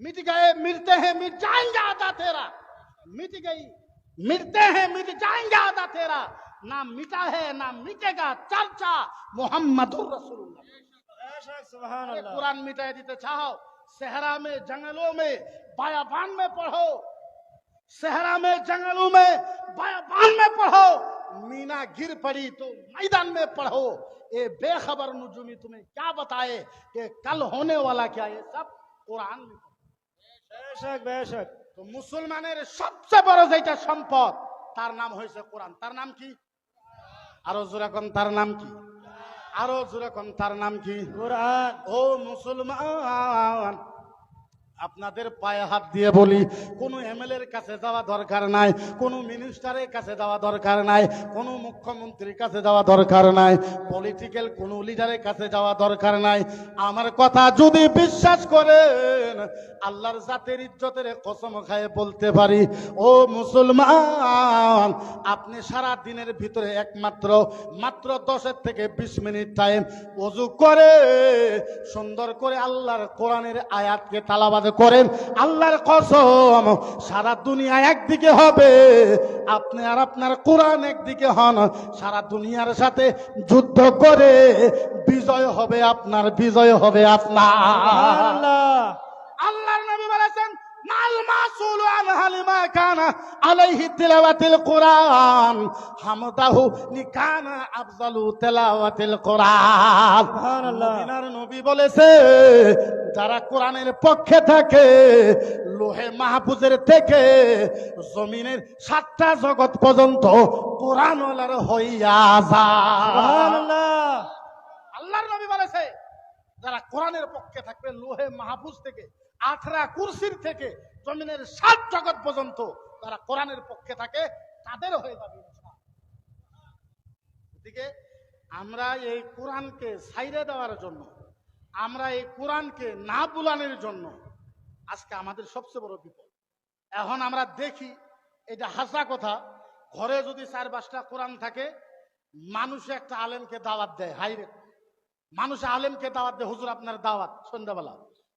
मिट गए मिटते हैं मिट जाएँगे आधा तेरा। मिट गई मिटते हैं मिट जाएँगे आधा तेरा। ना मिटा है ना मिटेगा चर्चा मोहम्मद कुरान मिटाए दी तो चाहो सहरा में जंगलों में बायाबान में पढ़ो। सहरा में जंगलों में बायाबान में पढ़ो। मीना गिर पड़ी तो मैदान में पढ़ो। ये बेखबर नुजुमी तुम्हें क्या बताए कि कल होने वाला क्या ये सब कुरान में তো মুসলমানের সবচেয়ে বড় যেটা সম্পদ তার নাম হয়েছে কোরআন। তার নাম কি? আরও জোরে কোন তার নাম কি? আরও জোরে কোন তার নাম কি? কোরআন। ও মুসলমান আপনাদের পায়ে হাত দিয়ে বলি, কোনো এমএলএ এর কাছে যাওয়া দরকার নাই, কোনো মিনিস্টারের কাছে যাওয়া দরকার নাই, কোনো মুখ্যমন্ত্রীর কাছে যাওয়া দরকার নাই পলিটিক্যাল কোনো লিডারের কাছে যাওয়া দরকার নাই। আমার কথা যদি বিশ্বাস করেন, আল্লাহর জাতের ইজ্জতের কসম খায়ে বলতে পারি, ও মুসলমান, আপনি সারা দিনের ভিতরে একমাত্র, মাত্র দশের থেকে বিশ মিনিট টাইম অজু করে, সুন্দর করে আল্লাহর কোরআনের আয়াতকে তালাবাদ করেন আল্লাহর কসম সারা দুনিয়া একদিকে হবে। আপনি আর আপনার কোরআন একদিকে হন সারা দুনিয়ার সাথে যুদ্ধ করে বিজয় হবে আপনার বিজয় হবে আপনার। আল্লাহ আল্লাহর নবী বলেছেন মাল মাসুল আন হালিমা কানা আলাইহি তিলাওয়াতিল কোরআন হামদাহু নিকানা আফজালু তিলাওয়াতিল কোরআন। সুবহানাল্লাহ। নবী বলেছে যারা কোরআনের পক্ষে থাকে লোহে মাহফুজের থেকে জমিনের সাতটা জগৎ পর্যন্ত কোরআনওয়ালার হইয়া যায়। আল্লাহর নবী বলেছে যারা কোরআনের পক্ষে থাকবে লোহে মাহফুজ থেকে আখরা কুরসির থেকে জমিনের সাত জগৎ পর্যন্ত যারা কোরআনের পক্ষে থাকে, তাদের হয়ে যাবে। এদিকে আমরা এই কোরআনকে সাইরে দেওয়ার জন্য, আমরা এই কোরআনকে না বুলানোর জন্য আজকে আমাদের সবচেয়ে বড় বিপদ। এখন আমরা দেখি এটা হাসা কথা, ঘরে যদি চার পাঁচটা কোরআন থাকে, মানুষ একটা আলেমকে দাওয়াত দেয় হাইরে মানুষ আলেমকে দাওয়াত দেয়, হুজুর আপনার দাওয়াত সন্ধ্যাবেলা।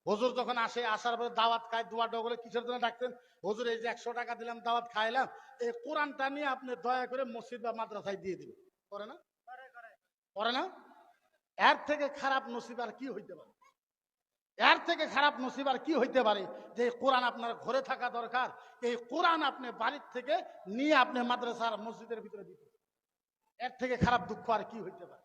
হুজুর যখন আসে, আসার পরে দাওয়াত খায়, দুয়া ডগলে কিসের জন্য ডাকতেন? হুজুর, এই যে একশো টাকা দিলাম, দাওয়াত খাইলাম, এই কোরআনটা নিয়ে আপনি দয়া করে মসজিদ বা মাদ্রাসায় দিয়ে দিবেন। করে না? করে না? এর থেকে খারাপ নসিব আর কি হইতে পারে? এর থেকে খারাপ নসিব আর কি হইতে পারে? যে কোরআন আপনার ঘরে থাকা দরকার, এই কোরআন আপনি বাড়ির থেকে নিয়ে আপনি মাদ্রাসার মসজিদের ভিতরে দিতে এর থেকে খারাপ দুঃখ আর কি হইতে পারে?